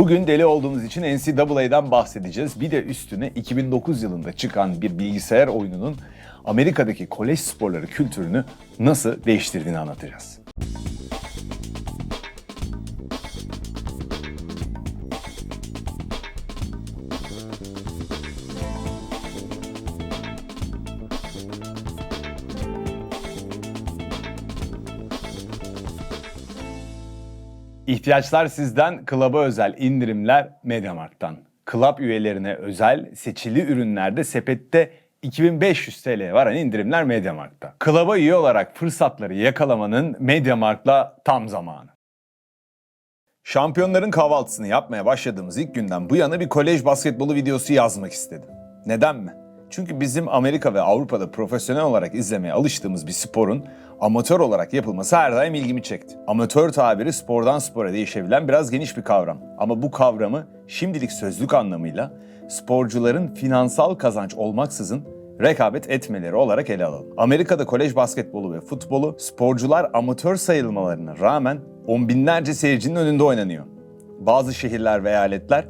Bugün deli olduğumuz için NCAA'dan bahsedeceğiz. Bir de üstüne 2009 yılında çıkan bir bilgisayar oyununun Amerika'daki kolej sporları kültürünü nasıl değiştirdiğini anlatacağız. İhtiyaçlar sizden, klaba özel indirimler Mediamarkt'tan. Klab üyelerine özel seçili ürünlerde sepette 2500 TL var hani indirimler Mediamarkt'ta. Klaba üye olarak fırsatları yakalamanın Mediamarkt'la tam zamanı. Şampiyonların kahvaltısını yapmaya başladığımız ilk günden bu yana bir kolej basketbolu videosu yazmak istedim. Neden mi? Çünkü bizim Amerika ve Avrupa'da profesyonel olarak izlemeye alıştığımız bir sporun amatör olarak yapılması her daim ilgimi çekti. Amatör tabiri spordan spora değişebilen biraz geniş bir kavram. Ama bu kavramı şimdilik sözlük anlamıyla sporcuların finansal kazanç olmaksızın rekabet etmeleri olarak ele alalım. Amerika'da kolej basketbolu ve futbolu sporcular amatör sayılmalarına rağmen on binlerce seyircinin önünde oynanıyor. Bazı şehirler ve eyaletler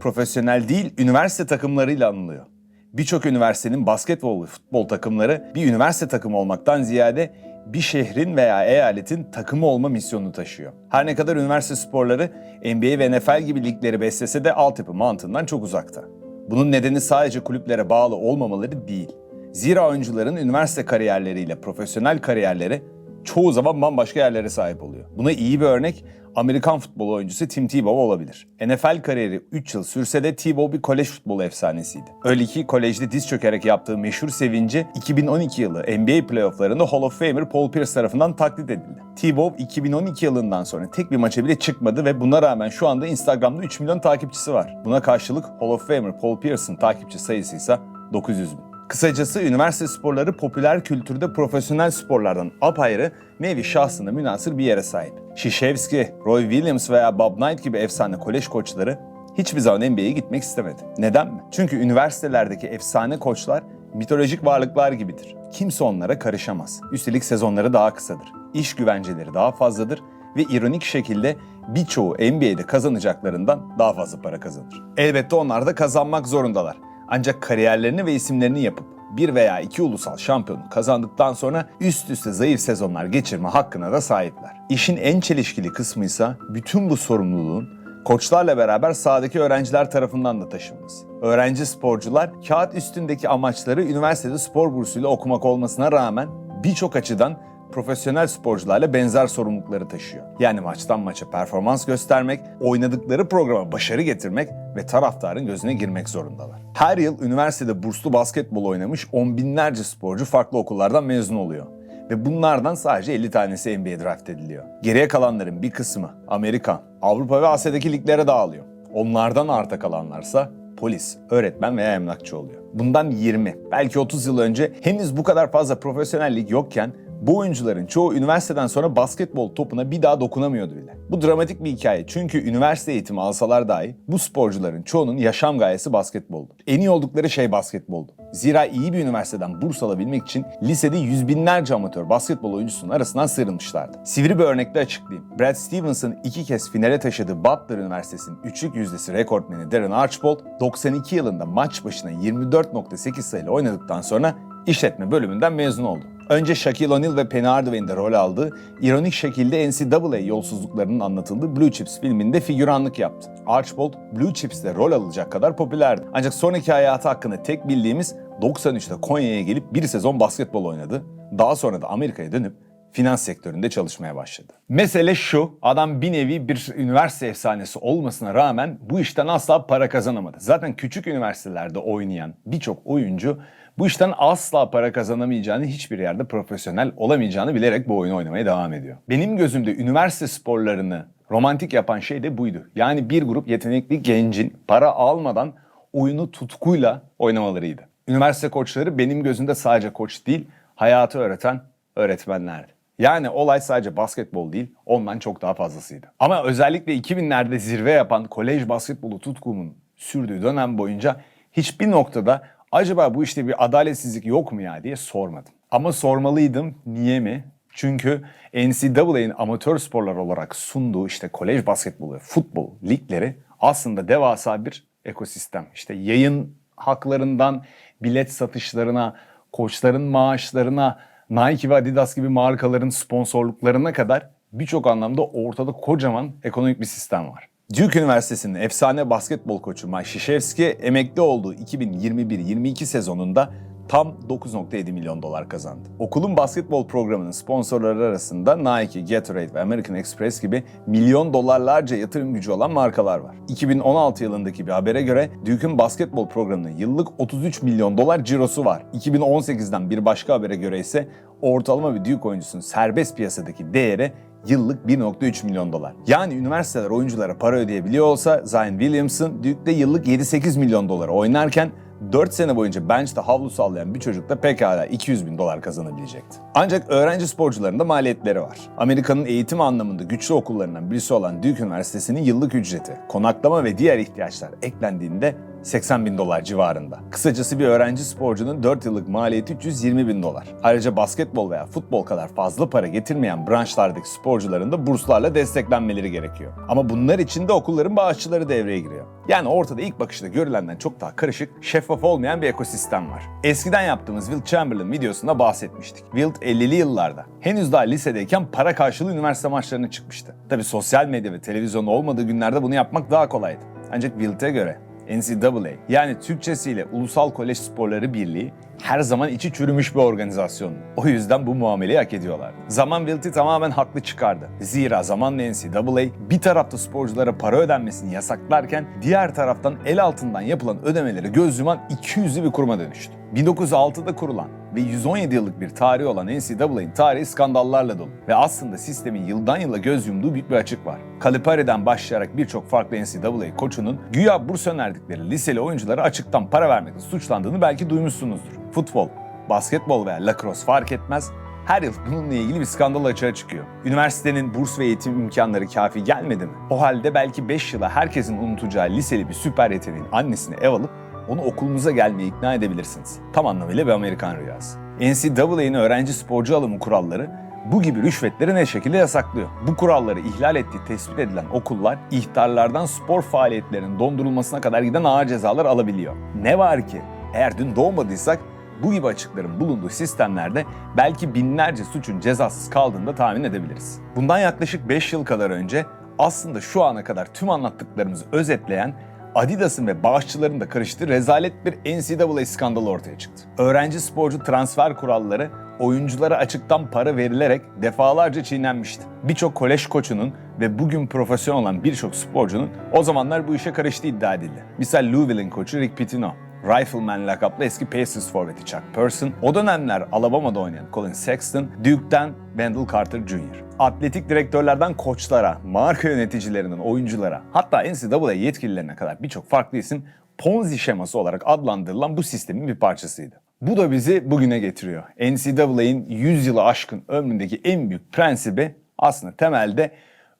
profesyonel değil üniversite takımlarıyla anılıyor. Birçok üniversitenin basketbol ve futbol takımları bir üniversite takımı olmaktan ziyade bir şehrin veya eyaletin takımı olma misyonunu taşıyor. Her ne kadar üniversite sporları NBA ve NFL gibi ligleri beslese de altyapı mantığından çok uzakta. Bunun nedeni sadece kulüplere bağlı olmamaları değil. Zira oyuncuların üniversite kariyerleriyle profesyonel kariyerleri çoğu zaman bambaşka yerlere sahip oluyor. Buna iyi bir örnek Amerikan futbol oyuncusu Tim Tebow olabilir. NFL kariyeri 3 yıl sürse de Tebow bir kolej futbolu efsanesiydi. Öyle ki kolejde diz çökerek yaptığı meşhur sevinci 2012 yılı NBA playofflarında Hall of Famer Paul Pierce tarafından taklit edildi. Tebow 2012 yılından sonra tek bir maça bile çıkmadı ve buna rağmen şu anda Instagram'da 3 milyon takipçisi var. Buna karşılık Hall of Famer Paul Pierce'ın takipçi sayısı ise 900 bin. Kısacası üniversite sporları popüler kültürde profesyonel sporlardan apayrı nevi şahsına münasır bir yere sahip. Shishevsky, Roy Williams veya Bob Knight gibi efsane kolej koçları hiçbir zaman NBA'ye gitmek istemedi. Neden mi? Çünkü üniversitelerdeki efsane koçlar mitolojik varlıklar gibidir. Kimse onlara karışamaz. Üstelik sezonları daha kısadır. İş güvenceleri daha fazladır ve ironik şekilde birçoğu NBA'de kazanacaklarından daha fazla para kazanır. Elbette onlar da kazanmak zorundalar. Ancak kariyerlerini ve isimlerini yapıp bir veya iki ulusal şampiyonluk kazandıktan sonra üst üste zayıf sezonlar geçirme hakkına da sahipler. İşin en çelişkili kısmı ise bütün bu sorumluluğun koçlarla beraber sahadaki öğrenciler tarafından da taşınması. Öğrenci sporcular kağıt üstündeki amaçları üniversitede spor bursuyla okumak olmasına rağmen birçok açıdan profesyonel sporcularla benzer sorumlulukları taşıyor. Yani maçtan maça performans göstermek, oynadıkları programa başarı getirmek ve taraftarın gözüne girmek zorundalar. Her yıl üniversitede burslu basketbol oynamış on binlerce sporcu farklı okullardan mezun oluyor. Ve bunlardan sadece 50 tanesi NBA draft ediliyor. Geriye kalanların bir kısmı Amerika, Avrupa ve Asya'daki liglere dağılıyor. Onlardan arta kalanlarsa polis, öğretmen veya emlakçı oluyor. Bundan 20, belki 30 yıl önce henüz bu kadar fazla profesyonel lig yokken bu oyuncuların çoğu üniversiteden sonra basketbol topuna bir daha dokunamıyordu bile. Bu dramatik bir hikaye çünkü üniversite eğitimi alsalar dahi bu sporcuların çoğunun yaşam gayesi basketboldu. En iyi oldukları şey basketboldu. Zira iyi bir üniversiteden burs alabilmek için lisede yüz binlerce amatör basketbol oyuncusunun arasından sıyrılmışlardı. Sivri bir örnekle açıklayayım. Brad Stevens'ın iki kez finale taşıdığı Butler Üniversitesi'nin üçlük yüzdesi rekortmeni Darren Archibald, 92 yılında maç başına 24.8 sayıyla oynadıktan sonra işletme bölümünden mezun oldu. Önce Shaquille O'Neal ve Penny Hardaway'in rol aldığı, ironik şekilde NCAA yolsuzluklarının anlatıldığı Blue Chips filminde figüranlık yaptı. Archibald, Blue Chips'te rol alacak kadar popülerdi. Ancak sonraki hayatı hakkında tek bildiğimiz 93'te Konya'ya gelip bir sezon basketbol oynadı. Daha sonra da Amerika'ya dönüp finans sektöründe çalışmaya başladı. Mesele şu, adam bir nevi bir üniversite efsanesi olmasına rağmen bu işten asla para kazanamadı. Zaten küçük üniversitelerde oynayan birçok oyuncu bu işten asla para kazanamayacağını, hiçbir yerde profesyonel olamayacağını bilerek bu oyunu oynamaya devam ediyor. Benim gözümde üniversite sporlarını romantik yapan şey de buydu. Yani bir grup yetenekli gencin para almadan oyunu tutkuyla oynamalarıydı. Üniversite koçları benim gözümde sadece koç değil, hayatı öğreten öğretmenlerdi. Yani olay sadece basketbol değil, ondan çok daha fazlasıydı. Ama özellikle 2000'lerde zirve yapan kolej basketbolu tutkumun sürdüğü dönem boyunca hiçbir noktada acaba bu işte bir adaletsizlik yok mu ya diye sormadım. Ama sormalıydım. Niye mi? Çünkü NCAA'nin amatör sporlar olarak sunduğu işte kolej basketbolu ve futbol ligleri aslında devasa bir ekosistem. İşte yayın haklarından bilet satışlarına, koçların maaşlarına, Nike ve Adidas gibi markaların sponsorluklarına kadar birçok anlamda ortada kocaman ekonomik bir sistem var. Duke Üniversitesi'nin efsane basketbol koçu Mike Krzyzewski emekli olduğu 2021-22 sezonunda tam 9.7 milyon dolar kazandı. Okulun basketbol programının sponsorları arasında Nike, Gatorade ve American Express gibi milyon dolarlarca yatırım gücü olan markalar var. 2016 yılındaki bir habere göre Duke'un basketbol programının yıllık 33 milyon dolar cirosu var. 2018'den bir başka habere göre ise ortalama bir Duke oyuncusunun serbest piyasadaki değeri yıllık 1.3 milyon dolar. Yani üniversiteler oyunculara para ödeyebiliyor olsa Zion Williamson Duke'de yıllık 7-8 milyon dolara oynarken 4 sene boyunca bench'te havlu sallayan bir çocuk da pekala 200 bin dolar kazanabilecekti. Ancak öğrenci sporcuların da maliyetleri var. Amerika'nın eğitim anlamında güçlü okullarından birisi olan Duke Üniversitesi'nin yıllık ücreti, konaklama ve diğer ihtiyaçlar eklendiğinde 80 bin dolar civarında. Kısacası bir öğrenci sporcunun 4 yıllık maliyeti 320 bin dolar. Ayrıca basketbol veya futbol kadar fazla para getirmeyen branşlardaki sporcuların da burslarla desteklenmeleri gerekiyor. Ama bunlar için de okulların bağışçıları devreye giriyor. Yani ortada ilk bakışta görülenden çok daha karışık, şeffaf olmayan bir ekosistem var. Eskiden yaptığımız Wilt Chamberlain videosunda bahsetmiştik. Wilt 50'li yıllarda henüz daha lisedeyken para karşılığı üniversite maçlarına çıkmıştı. Tabi sosyal medya ve televizyon olmadığı günlerde bunu yapmak daha kolaydı. Ancak Wilt'e göre NCAA yani Türkçesiyle Ulusal Kolej Sporları Birliği her zaman içi çürümüş bir organizasyon. O yüzden bu muameleyi hak ediyorlar. Zaman Wilt'i tamamen haklı çıkardı. Zira zamanla NCAA bir tarafta sporculara para ödenmesini yasaklarken diğer taraftan el altından yapılan ödemeleri göz yuman 200'lü bir kuruma dönüştü. 1906'da kurulan ve 117 yıllık bir tarihi olan NCAA'nin tarihi skandallarla dolu ve aslında sistemin yıldan yıla göz yumduğu büyük bir açık var. Calipari'den başlayarak birçok farklı NCAA koçunun güya burs önerdikleri liseli oyunculara açıktan para vermekle suçlandığını belki duymuşsunuzdur. Futbol, basketbol veya lacrosse fark etmez, her yıl bununla ilgili bir skandal açığa çıkıyor. Üniversitenin burs ve eğitim imkanları kafi gelmedi mi? O halde belki 5 yıla herkesin unutacağı liseli bir süper yeteneğin annesini ev alıp onu okulunuza gelmeye ikna edebilirsiniz. Tam anlamıyla bir Amerikan rüyası. NCAA'nin öğrenci sporcu alımı kuralları bu gibi rüşvetleri ne şekilde yasaklıyor? Bu kuralları ihlal ettiği tespit edilen okullar ihtarlardan spor faaliyetlerinin dondurulmasına kadar giden ağır cezalar alabiliyor. Ne var ki eğer dün doğmadıysak bu gibi açıkların bulunduğu sistemlerde belki binlerce suçun cezasız kaldığını da tahmin edebiliriz. Bundan yaklaşık 5 yıl kadar önce aslında şu ana kadar tüm anlattıklarımızı özetleyen Adidas'ın ve bağışçıların da karıştığı rezalet bir NCAA skandalı ortaya çıktı. Öğrenci sporcu transfer kuralları oyunculara açıktan para verilerek defalarca çiğnenmişti. Birçok kolej koçunun ve bugün profesyonel olan birçok sporcunun o zamanlar bu işe karıştığı iddia edildi. Misal Louisville'in koçu Rick Pitino, Rifleman lakaplı eski Pacers forveti Chuck Person, o dönemler Alabama'da oynayan Colin Sexton, Duke'den Wendell Carter Jr. Atletik direktörlerden koçlara, marka yöneticilerinden oyunculara, hatta NCAA yetkililerine kadar birçok farklı isim Ponzi şeması olarak adlandırılan bu sistemin bir parçasıydı. Bu da bizi bugüne getiriyor. NCAA'nin 100 yılı aşkın ömründeki en büyük prensibi aslında temelde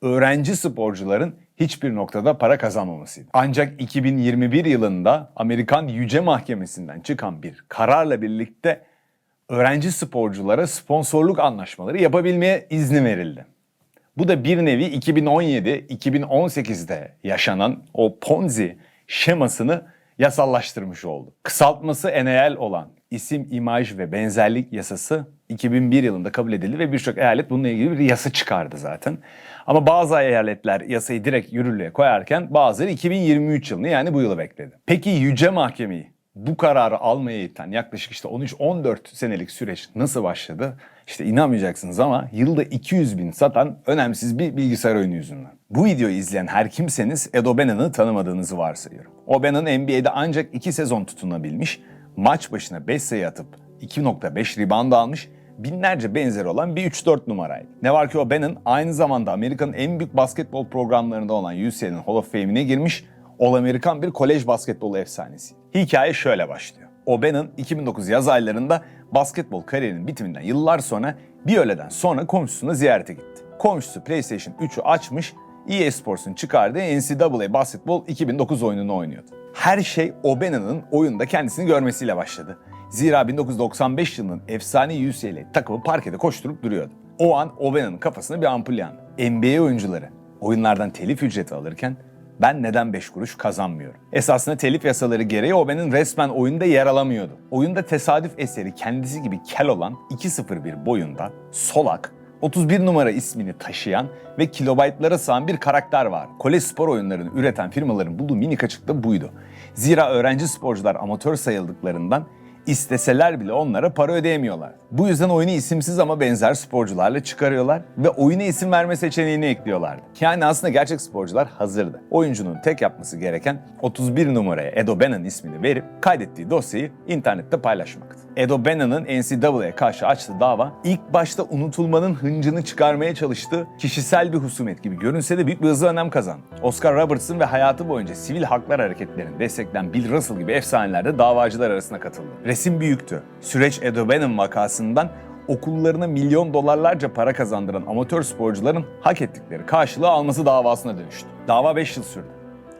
öğrenci sporcuların hiçbir noktada para kazanmamasıydı. Ancak 2021 yılında Amerikan Yüce Mahkemesi'nden çıkan bir kararla birlikte öğrenci sporculara sponsorluk anlaşmaları yapabilmeye izni verildi. Bu da bir nevi 2017-2018'de yaşanan o Ponzi şemasını yasallaştırmış oldu. Kısaltması NAL olan isim, imaj ve benzerlik yasası 2001 yılında kabul edildi ve birçok eyalet bununla ilgili bir yasa çıkardı zaten. Ama bazı eyaletler yasayı direkt yürürlüğe koyarken bazıları 2023 yılını yani bu yılı bekledi. Peki Yüce Mahkemeyi bu kararı almaya iten yaklaşık işte 13-14 senelik süreç nasıl başladı? İşte inanmayacaksınız ama yılda 200 bin satan önemsiz bir bilgisayar oyunu yüzünden. Bu videoyu izleyen her kimseniz Ed O'Bannon'ı tanımadığınızı varsayıyorum. O'Bannon NBA'de ancak 2 sezon tutunabilmiş, maç başına 5 sayı atıp 2.5 rebound almış, binlerce benzeri olan bir 3-4 numaraydı. Ne var ki O'Bannon aynı zamanda Amerika'nın en büyük basketbol programlarında olan UCLA'nin Hall of Fame'ine girmiş, All-Amerikan bir kolej basketbolu efsanesi. Hikaye şöyle başlıyor. O'Bannon 2009 yaz aylarında basketbol kariyerinin bitiminden yıllar sonra bir öğleden sonra komşusunu ziyarete gitti. Komşusu PlayStation 3'ü açmış, EA Sports'un çıkardığı NCAA Basketbol 2009 oyununu oynuyordu. Her şey O'Bannon'ın oyunda kendisini görmesiyle başladı. Zira 1995 yılının efsane UCLA takımı parkede koşturup duruyordu. O an O'Bannon'ın kafasına bir ampul yandı. NBA oyuncuları oyunlardan telif ücreti alırken Ben neden 5 kuruş kazanmıyorum? Esasında telif yasaları gereği Oben'in resmen oyunda yer alamıyordu. Oyunda tesadüf eseri kendisi gibi kel olan 2.01 boyunda, solak, 31 numara ismini taşıyan ve kilobaytlara sığan bir karakter var. Kolej spor oyunlarını üreten firmaların bulduğu minik açık da buydu. Zira öğrenci sporcular amatör sayıldıklarından isteseler bile onlara para ödeyemiyorlar. Bu yüzden oyunu isimsiz ama benzer sporcularla çıkarıyorlar ve oyuna isim verme seçeneğini ekliyorlardı. Yani aslında gerçek sporcular hazırdı. Oyuncunun tek yapması gereken 31 numaraya Edo Benan ismini verip kaydettiği dosyayı internette paylaşmaktı. Edo Benan'ın NCAA'ye karşı açtığı dava ilk başta unutulmanın hıncını çıkarmaya çalıştığı kişisel bir husumet gibi görünse de büyük bir hızlı önem kazandı. Oscar Robertson ve hayatı boyunca sivil haklar hareketlerini destekleyen Bill Russell gibi efsaneler de davacılar arasına katıldı. Resim büyüktü. Süreç Edo Benan vakasından okullarına milyon dolarlarca para kazandıran amatör sporcuların hak ettikleri karşılığı alması davasına dönüştü. Dava 5 yıl sürdü.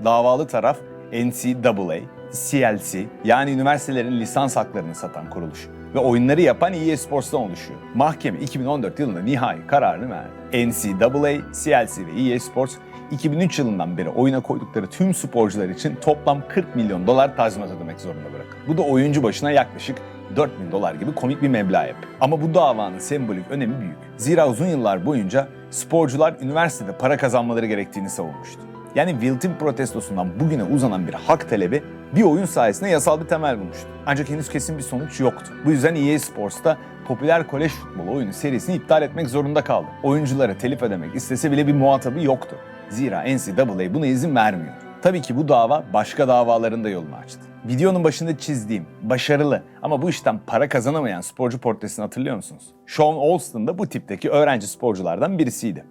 Davalı taraf NCAA, CLC yani üniversitelerin lisans haklarını satan kuruluş ve oyunları yapan EA Sports'tan oluşuyor. Mahkeme 2014 yılında nihai kararını verdi. NCAA, CLC ve EA Sports 2003 yılından beri oyuna koydukları tüm sporcular için toplam 40 milyon dolar tazminat ödemek zorunda bırakın. Bu da oyuncu başına yaklaşık 4 bin dolar gibi komik bir meblağ yapıyor. Ama bu davanın sembolik önemi büyük. Zira uzun yıllar boyunca sporcular üniversitede para kazanmaları gerektiğini savunmuştu. Yani Wilt'in protestosundan bugüne uzanan bir hak talebi bir oyun sayesinde yasal bir temel bulmuştu. Ancak henüz kesin bir sonuç yoktu. Bu yüzden EA Sports'ta popüler kolej futbolu oyunu serisini iptal etmek zorunda kaldı. Oyunculara telif ödemek istese bile bir muhatabı yoktu. Zira NCAA buna izin vermiyor. Tabii ki bu dava başka davaların da yolunu açtı. Videonun başında çizdiğim, başarılı ama bu işten para kazanamayan sporcu portresini hatırlıyor musunuz? Sean Alston da bu tipteki öğrenci sporculardan birisiydi.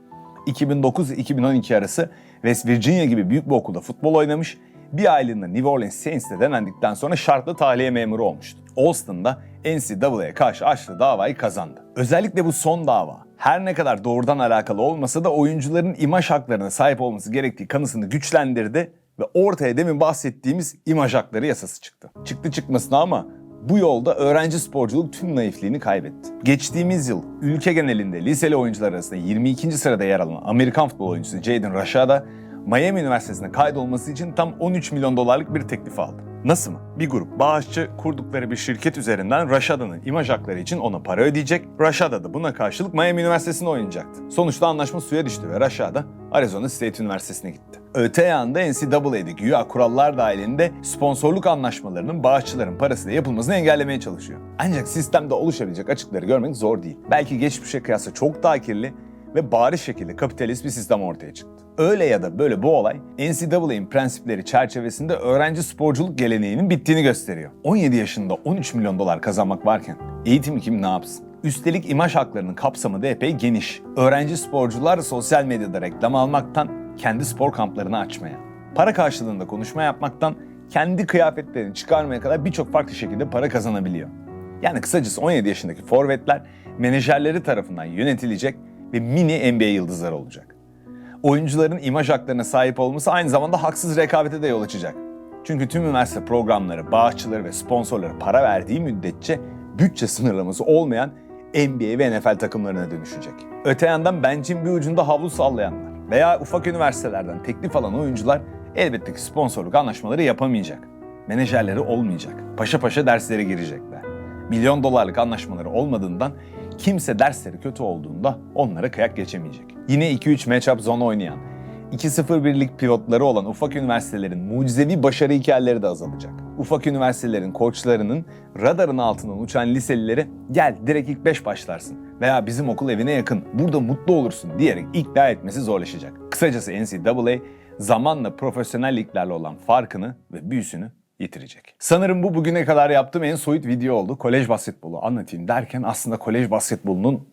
2009-2012 arası West Virginia gibi büyük bir okulda futbol oynamış, bir aylığında New Orleans Saints'te denendikten sonra şartlı tahliye memuru olmuştu. Alston da NCAA'ya karşı açtığı davayı kazandı. Özellikle bu son dava her ne kadar doğrudan alakalı olmasa da oyuncuların imaj haklarına sahip olması gerektiği kanısını güçlendirdi ve ortaya demin bahsettiğimiz imaj hakları yasası çıktı. Çıktı çıkmasına ama bu yolda öğrenci sporculuk tüm naifliğini kaybetti. Geçtiğimiz yıl ülke genelinde liseli oyuncular arasında 22. sırada yer alan Amerikan futbol oyuncusu Jaden Rashada, Miami Üniversitesi'ne kaydolması için tam 13 milyon dolarlık bir teklif aldı. Nasıl mı? Bir grup bağışçı kurdukları bir şirket üzerinden Rashada'nın imaj hakları için ona para ödeyecek. Rashada da buna karşılık Miami Üniversitesi'nde oynayacaktı. Sonuçta anlaşma suya düştü ve Rashada Arizona State Üniversitesi'ne gitti. Öte yanda NCAA'de güya kurallar dahilinde sponsorluk anlaşmalarının bağışçıların parasıyla yapılmasını engellemeye çalışıyor. Ancak sistemde oluşabilecek açıkları görmek zor değil. Belki geçmişe kıyasla çok daha kirli ve bariz şekilde kapitalist bir sistem ortaya çıktı. Öyle ya da böyle bu olay NCAA'nin prensipleri çerçevesinde öğrenci sporculuk geleneğinin bittiğini gösteriyor. 17 yaşında 13 milyon dolar kazanmak varken eğitim kim ne yapsın? Üstelik imaj haklarının kapsamı da epey geniş. Öğrenci sporcular sosyal medyada reklam almaktan kendi spor kamplarını açmaya, para karşılığında konuşma yapmaktan kendi kıyafetlerini çıkarmaya kadar birçok farklı şekilde para kazanabiliyor. Yani kısacası 17 yaşındaki forvetler menajerleri tarafından yönetilecek ve mini NBA yıldızları olacak. Oyuncuların imaj haklarına sahip olması aynı zamanda haksız rekabete de yol açacak. Çünkü tüm üniversite programları, bağışçıları ve sponsorları para verdiği müddetçe bütçe sınırlaması olmayan NBA ve NFL takımlarına dönüşecek. Öte yandan bencin bir ucunda havlu sallayanlar veya ufak üniversitelerden teklif alan oyuncular elbette ki sponsorluk anlaşmaları yapamayacak. Menajerleri olmayacak. Paşa paşa derslere girecekler. Milyon dolarlık anlaşmaları olmadığından kimse dersleri kötü olduğunda onlara kıyak geçemeyecek. Yine 2-3 matchup zone oynayan, 2-0-1'lik pilotları olan ufak üniversitelerin mucizevi başarı hikayeleri de azalacak. Ufak üniversitelerin koçlarının radarın altından uçan liselileri gel direkt ilk 5 başlarsın veya bizim okul evine yakın burada mutlu olursun diyerek ikna etmesi zorlaşacak. Kısacası NCAA zamanla profesyonel liglerle olan farkını ve büyüsünü yitirecek. Sanırım bu bugüne kadar yaptığım en soyut video oldu. Kolej basketbolu anlatayım derken aslında kolej basketbolunun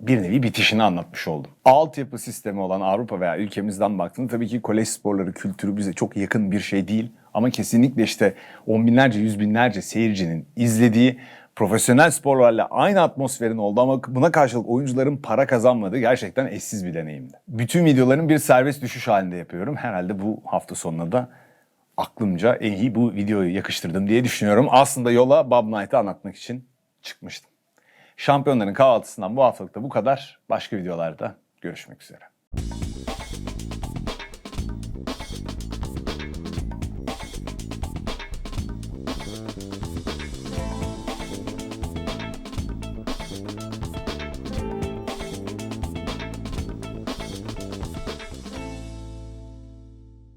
bir nevi bitişini anlatmış oldum. Altyapı sistemi olan Avrupa veya ülkemizden baktığında tabii ki kolej sporları kültürü bize çok yakın bir şey değil. Ama kesinlikle işte on binlerce, yüz binlerce seyircinin izlediği profesyonel sporlarla aynı atmosferin olduğu ama buna karşılık oyuncuların para kazanmadığı gerçekten eşsiz bir deneyimdi. Bütün videoların bir serbest düşüş halinde yapıyorum. Herhalde bu hafta sonuna da aklımca en iyi bu videoyu yakıştırdım diye düşünüyorum. Aslında yola Bob Knight'ı anlatmak için çıkmıştım. Şampiyonların kahvaltısından bu haftalık da bu kadar. Başka videolarda görüşmek üzere.